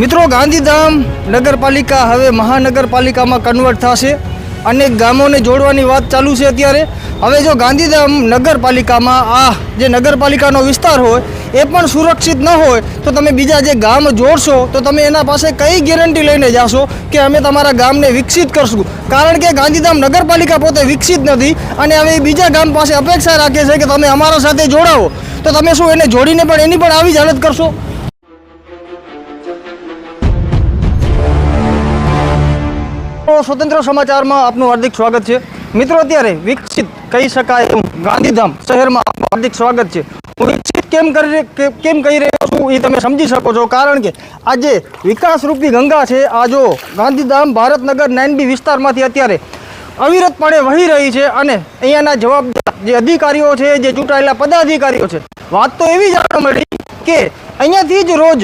મિત્રો, ગાંધીધામ નગરપાલિકા હવે મહાનગરપાલિકામાં કન્વર્ટ થશે. અનેક ગામોને જોડવાની વાત ચાલુ છે અત્યારે. હવે જો ગાંધીધામ નગરપાલિકામાં આ જે નગરપાલિકાનો વિસ્તાર હોય, એ પણ સુરક્ષિત ન હોય, તો તમે બીજા જે ગામ જોડશો, તો તમે એના પાસે કઈ ગેરંટી લઈને જાશો કે અમે તમારા ગામને વિકસિત કરશું? કારણ કે ગાંધીધામ નગરપાલિકા પોતે વિકસિત નથી અને હવે એ બીજા ગામ પાસે અપેક્ષા રાખે છે કે તમે અમારા સાથે જોડાવો. તો તમે શું એને જોડીને પણ એની પણ આવી જ હાલત કરશો? સ્વતંત્ર સમાચારમાં આપનું હાર્દિક સ્વાગત છે. મિત્રો, અત્યારે વિકસિત કહી શકાય એવું ગાંધીધામ શહેરમાં આપનું હાર્દિક સ્વાગત છે. હું વિકસિત કેમ કરી કેમ કહી રહ્યો છું એ તમે સમજી શકો છો. કારણ કે આ જે વિકાસરૂપી ગંગા છે. આ જો ગાંધીધામ ભારતનગર નાઇન બી વિસ્તારમાંથી અત્યારે અવિરતપણે વહી રહી છે અને અહીંયાના જવાબદાર જે અધિકારીઓ છે, જે ચૂંટાયેલા પદાધિકારીઓ છે, વાત તો એવી જાણવા મળી કે અહીંયાથી જ રોજ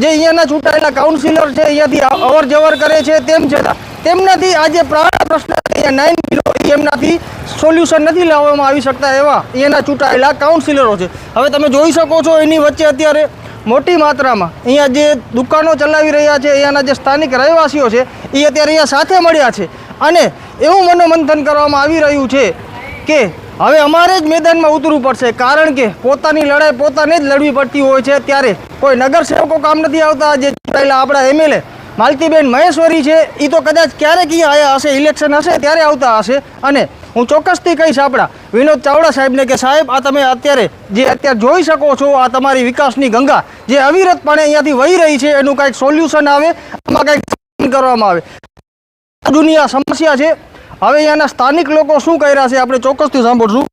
જે અહીંયાના ચૂંટાયેલા કાઉન્સિલર છે, અહીંયાથી અવર જવર કરે છે, તેમ છતાં તેમનાથી આજે પ્રાણ પ્રશ્ન નાઇન કિલો એમનાથી સોલ્યુશન નથી લાવવામાં આવી શકતા એવા. અહીંયાના ચૂંટાયેલા કાઉન્સિલરો છે. હવે તમે જોઈ શકો છો એની વચ્ચે અત્યારે મોટી માત્રામાં અહીંયા જે દુકાનો ચલાવી રહ્યા છે, અહીંયાના જે સ્થાનિક રહેવાસીઓ છે, એ અત્યારે અહીંયા સાથે મળ્યા છે. અને એવું મનોમંથન કરવામાં આવી રહ્યું છે કે હવે અમારે જ મેદાનમાં ઉતરવું પડશે. કારણ કે પોતાની લડાઈ પોતાને જ લડવી પડતી હોય છે. ત્યારે કોઈ નગરસેવકો કામ નથી આવતા. જે ચૂંટાયેલા આપણા એમએલએ માલતીબેન મહેશ્વરી છે એ તો કદાચ ક્યારેક ઈ આયા હશે ઇલેક્શન હશે ત્યારે આવતા હશે. અને હું ચોક્કસથી કહીશ આપણા વિનોદ ચાવડા સાહેબને કે સાહેબ આ તમે અત્યારે જે અત્યારે જોઈ શકો છો આ તમારી વિકાસની ગંગા જે અવિરતપણે અહીંયાથી વહી રહી છે એનું કાંઈક સોલ્યુશન આવે આમાં કાંઈક કરવામાં આવે. દુનિયા સમસ્યા છે. હવે અહીંયાના સ્થાનિક લોકો શું કહી રહ્યા છે આપણે ચોક્કસથી સાંભળશું.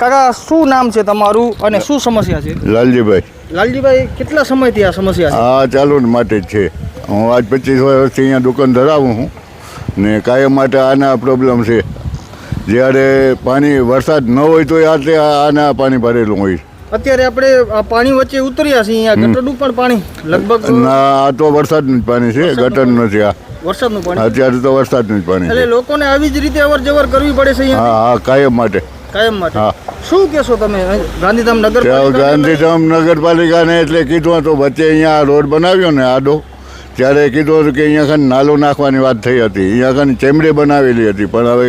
કાકા શું નામ છે તમારું અને શું સમસ્યા છે? લાલજીભાઈ. લાલજીભાઈ કેટલા સમયથી આ સમસ્યા હા ચાલુ માટે જ છે. હું આજ પચીસ વર્ષથી અહીંયા દુકાન ધરાવું છું. ને કાયમ માટે આના પ્રોબ્લેમ છે. જ્યારે પાણી વરસાદ ન હોય તો આટલે આના પાણી ભરેલું હોય. અત્યારે આપણે પાણી વચ્ચે ઉતર્યા છીએ અહીંયા ગટરનું પણ પાણી લગભગ ના આ તો વરસાદનું જ પાણી છે ગટર નથી આ. વરસાદનું પાણી? અત્યારે તો વરસાદનું જ પાણી એટલે લોકોને આવી જ રીતે અવર જવર કરવી પડે છે હા હા કાયમ માટે. કાયમ માટે. હા. શું કહેશો તમે? ગાંધીધામ નગર ગાંધીધામ નગરપાલિકાને એટલે કીધું હતું વચ્ચે અહીંયા આ રોડ બનાવ્યો ને આડો. ત્યારે કીધું હતું કે અહીંયા ખાને નાલો નાખવાની વાત થઈ હતી. અહીંયા ખાન ચેમ્બરે બનાવેલી હતી. પણ હવે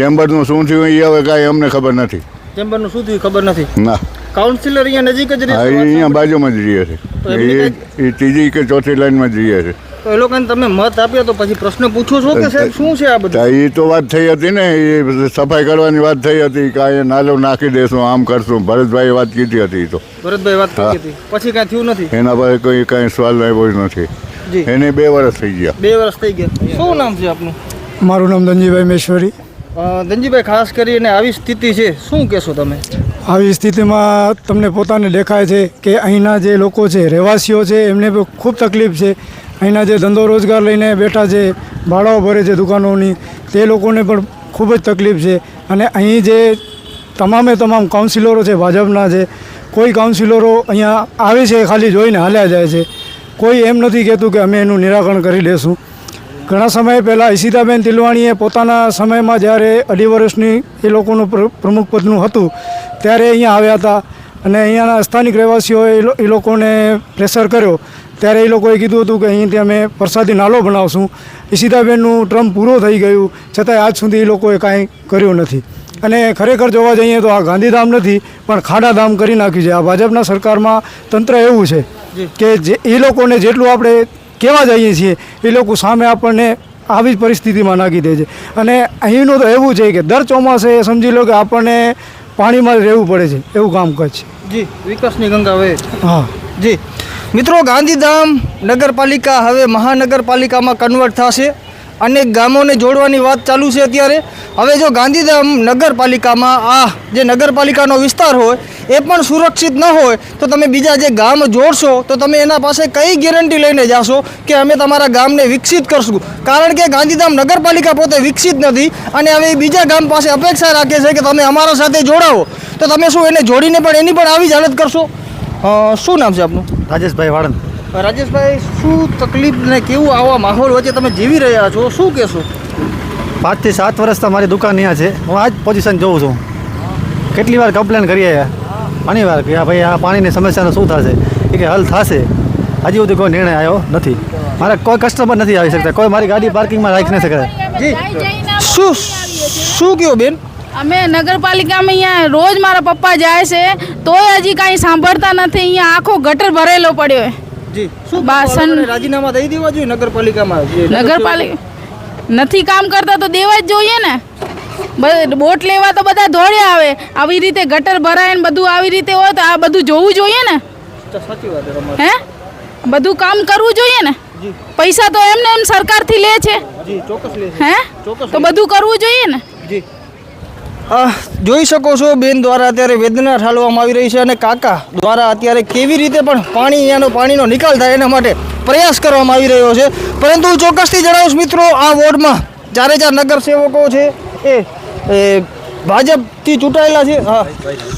ચેમ્બરનું શું થયું એ હવે કાંઈ અમને ખબર નથી. ચેમ્બરનું શું થયું ખબર નથી? ના. કાઉન્સિલર અહીંયા નજીક જ રહે અહીંયા બાજુમાં જ રહીએ છે. એ એ ત્રીજી કે ચોથી લાઈનમાં જ રહીએ છે. તો એ લોકોને તમે મત આપ્યો તો પછી પ્રશ્ન પૂછો છો કે સાહેબ શું છે આ બધું? એ તો વાત થઈ હતી ને એ સફાઈ કરવાની વાત થઈ હતી કે અહીંયા નાલો નાખી દેશું આમ કરશું. ભરતભાઈએ વાત કીધી હતી એ તો. ભરતભાઈ વાત કરી હતી. પછી કાંઈ થયું નથી? એના પર કોઈ કાંઈ સવાલ આવ્યો નથી. એને બે વર્ષ થઈ ગયા. બે વર્ષ થઈ ગયા. શું નામ છે આપનું? મારું નામ ધનજીભાઈ મેશ્વરી. અ, ધનજીભાઈ ખાસ કરીને આવી સ્થિતિ છે શું કહેશો તમે? આવી સ્થિતિમાં તમને પોતાને દેખાય છે કે અહીંના જે લોકો છે રહેવાસીઓ છે એમને ખૂબ તકલીફ છે. અહીંના જે ધંધો રોજગાર લઈને બેઠા છે ભાડાઓ ભરે છે દુકાનોની, તે લોકોને પણ ખૂબ જ તકલીફ છે. અને અહીં જે તમામે તમામ કાઉન્સિલરો છે, ભાજપના છે કોઈ કાઉન્સિલરો અહીંયા આવે છે, ખાલી જોઈને હાલ્યા જાય છે. કોઈ એમ નથી કહેતું કે અમે એનું નિરાકરણ કરી લેશું. ઘણા સમય પહેલાં ઈશિતાબેન તિલવાણીએ પોતાના સમયમાં જ્યારે અઢી વર્ષની એ લોકોનું પ્ર- પ્રમુખ પદનું હતું, ત્યારે અહીંયા આવ્યા હતા. અને અહીંયાના સ્થાનિક રહેવાસીઓએ એ લોકોને પ્રેશર કર્યો. ત્યારે એ લોકોએ કીધું હતું કે અહીંથી અમે પ્રસાદી નાલો બનાવશું. ઈશિતાબેનનું ટ્રમ્પ પૂરો થઈ ગયું છતાંય આજ સુધી એ લોકોએ કાંઈ કર્યું નથી. અને ખરેખર જોવા જઈએ તો આ ગાંધીધામ નથી પણ ખાડાધામ કરી નાખ્યું છે. આ ભાજપના સરકારમાં તંત્ર એવું છે કે જે એ લોકોને જેટલું આપણે કહેવા જઈએ છીએ એ લોકો સામે આપણને આવી જ પરિસ્થિતિમાં નાખી દે છે. અને અહીંનું તો એવું છે કે દર ચોમાસે સમજી લો કે આપણને પાણીમાં રહેવું પડે છે એવું કામ છે. જી વિકાસની ગંગા હવે હા. જી મિત્રો ગાંધીધામ નગરપાલિકા હવે મહાનગરપાલિકામાં કન્વર્ટ થશે. અનેક ગામોને જોડવાની વાત ચાલુ છે અત્યારે. હવે જો ગાંધીધામ નગરપાલિકામાં આ જે નગરપાલિકાનો વિસ્તાર હોય, એ પણ સુરક્ષિત ન હોય, તો તમે બીજા જે ગામ જોડશો, તો તમે એના પાસે કઈ ગેરંટી લઈને જાશો કે અમે તમારા ગામને વિકસિત કરશું? કારણ કે ગાંધીધામ નગરપાલિકા પોતે વિકસિત નથી અને હવે બીજા ગામ પાસે અપેક્ષા રાખે છે કે તમે અમારા સાથે જોડાવો. તો તમે શું એને જોડીને પણ એની પણ આવી જ હાલત કરશો શું નામ છે આપનું? રાજેશભાઈ વાળંદ. રાજેશભાઈ શું તકલીફ ને કેવું આવા માહોલ વચ્ચે તમે જીવી રહ્યા છો? શું કહેશો? પાંચથી સાત વર્ષથી મારી દુકાન અહીંયા છે. હું આ જ પોઝિશન જોઉં છું. કેટલી વાર કમ્પ્લેન કરીએ ઘણી વાર કે ભાઈ આ પાણીની સમસ્યાનું શું થશે? એ કે હલ થશે. હજી સુધી કોઈ નિર્ણય આવ્યો નથી. મારા કોઈ કસ્ટમર નથી આવી શકતા. કોઈ મારી ગાડી પાર્કિંગમાં રાખી નથી શકતા જી. શું શું કહ્યું બેન? અમે નગરપાલિકામાં અહીંયા રોજ મારા પપ્પા જાય છે તોય હજી કાંઈ સાંભળતા નથી. અહીંયા આખો ગટર ભરેલો પડ્યો જી. શું બાસણ- બાસણ રાજીનામા દઈ દેવા જોઈએ નગરપાલિકામાં? નગરપાલિકા નથી કામ કરતા તો દેવા જ જોઈએ ને. બોટ લેવા તો બધા દોડ્યા આવે. આવી રીતે ગટર ભરાય ને બધું આવી રીતે હોય તો આ બધું જોવું જોઈએ ને. સાચી વાત છે તમારી. હે? બધું કામ કરવું જોઈએ ને. પૈસા તો એમને એમ સરકારથી લે છે. લે છે. હે? તો બધું કરવું જોઈએ ને. જોઈ શકો છો, બેન દ્વારા અત્યારે વેદના ઠાલવામાં આવી રહી છે અને કાકા દ્વારા અત્યારે કેવી રીતે પણ પાણી, અહીંયાનો પાણીનો નિકાલ થાય એના માટે પ્રયાસ કરવામાં આવી રહ્યો છે. પરંતુ ચોક્કસથી જણાવીશ મિત્રો, આ વોર્ડમાં ચારે ચાર નગરસેવકો છે, એ ભાજપથી ચૂંટાયેલા છે. હા,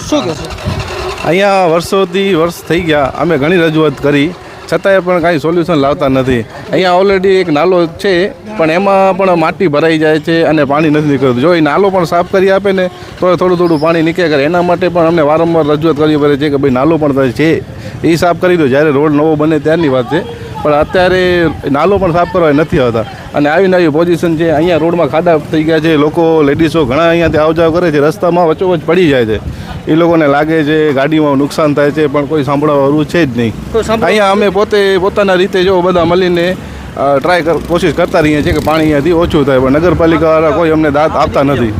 શું કહેશો અહીંયા વર્ષોથી વર્ષ થઈ ગયા. અમે ઘણી રજૂઆત કરી. છતાંય પણ કાંઈ સોલ્યુશન લાવતા નથી. અહીંયા ઓલરેડી એક નાલો છે, પણ એમાં પણ માટી ભરાઈ જાય છે અને પાણી નથી નીકળતું. જો એ નાલો પણ સાફ કરી આપે ને, તો થોડું થોડું પાણી નીકળે કરે. એના માટે પણ અમને વારંવાર રજૂઆત કરવી પડે છે કે ભાઈ નાલો પણ છે. એ સાફ કરી દો. જ્યારે રોડ નવો બને ત્યારની વાત છે. પણ અત્યારે નાલો પણ સાફ કરવા નથી આવતા. અને આવી નવી પોઝિશન છે. અહીંયા રોડમાં ખાડા થઈ ગયા છે. લોકો લેડીઝો ઘણા અહીંયાથી આવ જાવ કરે છે. રસ્તામાં વચ્ચોવચ પડી જાય છે. એ લોકોને લાગે છે ગાડીમાં નુકસાન થાય છે પણ કોઈ સાંભળવાનું છે જ નહીં. અહીંયા અમે પોતે પોતાના રીતે જો બધા મળીને ટ્રાય કર કોશિશ કરતા રહીએ છીએ કે પાણી અહીંયાથી ઓછું થાય પણ નગરપાલિકાવાળા કોઈ અમને દાંત આપતા નથી.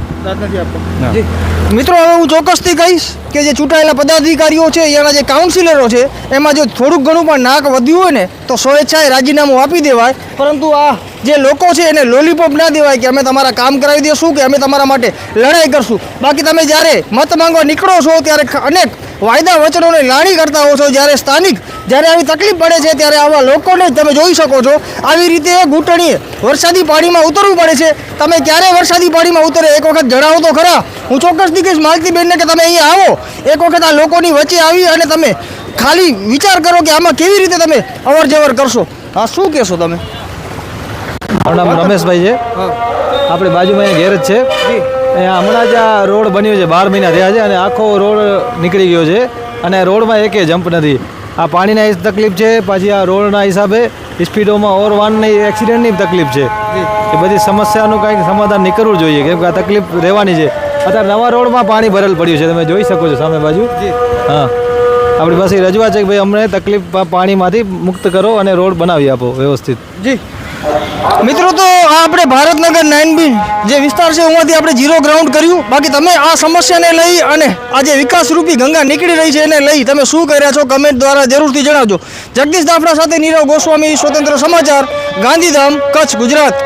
મિત્રો, હવે હું ચોક્કસથી કહીશ કે જે ચૂંટાયેલા પદાધિકારીઓ છે એના જે કાઉન્સિલરો છે, એમાં જો થોડુંક ઘણું પણ નાક વધ્યું હોય ને, તો સ્વેચ્છાએ રાજીનામું આપી દેવાય. પરંતુ આ જે લોકો છે, એને લોલીપોપ ના દેવાય કે અમે તમારા કામ કરાવી દઈશું કે અમે તમારા માટે લડાઈ કરશું. બાકી તમે જ્યારે મત માંગવા નીકળો છો, ત્યારે અનેક વાયદા વચનોને લાણી કરતા હો છો, જ્યારે સ્થાનિક જ્યારે આવી તકલીફ પડે છે ત્યારે આવા લોકોને તમે જોઈ શકો છો આવી રીતે ઘૂંટણીએ વરસાદી પાણીમાં ઉતરવું પડે છે. તમે ક્યારે વરસાદી પાણીમાં ઉતરે? એક વખત જણાવો તો ખરા. હું ચોક્કસથી કહીશ માલતીબેનને કે તમે અહીંયા આવો. એક વખત આ લોકોની વચ્ચે આવી અને તમે ખાલી વિચાર કરો કે આમાં કેવી રીતે તમે અવર જવર કરશો. હા શું કહેશો તમે? મારું નામ રમેશભાઈ છે. આપણે બાજુમાં અહીંયા ગેરેજ છે. અહીંયા હમણાં જ આ રોડ બન્યો છે બાર મહિના થયા છે અને આખો રોડ નીકળી ગયો છે. અને રોડમાં એકે જમ્પ નથી. આ પાણીના તકલીફ છે. પાછી આ રોડના હિસાબે સ્પીડોમાં ઓવરવાનની એક્સિડન્ટની તકલીફ છે. એ બધી સમસ્યાનું કંઈક સમાધાન નીકળવું જોઈએ. કેમ કે આ તકલીફ રહેવાની છે. અત્યારે નવા રોડમાં પાણી ભરેલ પડ્યું છે. તમે જોઈ શકો છો સામે બાજુ. હા. આપણી પાસે રજૂઆત છે કે ભાઈ અમને તકલીફ પાણીમાંથી મુક્ત કરો અને રોડ બનાવી આપો વ્યવસ્થિત. જી. મિત્રો, તો આ આપણે ભારતનગર નાઇન બી જે વિસ્તાર છે, એમાંથી આપણે ઝીરો ગ્રાઉન્ડ કર્યું. બાકી તમે આ સમસ્યાને લઈ અને આ જે વિકાસ રૂપી ગંગા નીકળી રહી છે, એને લઈ તમે શું કર્યા છો કમેન્ટ દ્વારા જરૂરથી જણાવજો. જગદીશ દાફડા સાથે નીરવ ગોસ્વામી, સ્વતંત્ર સમાચાર, ગાંધીધામ, કચ્છ, ગુજરાત.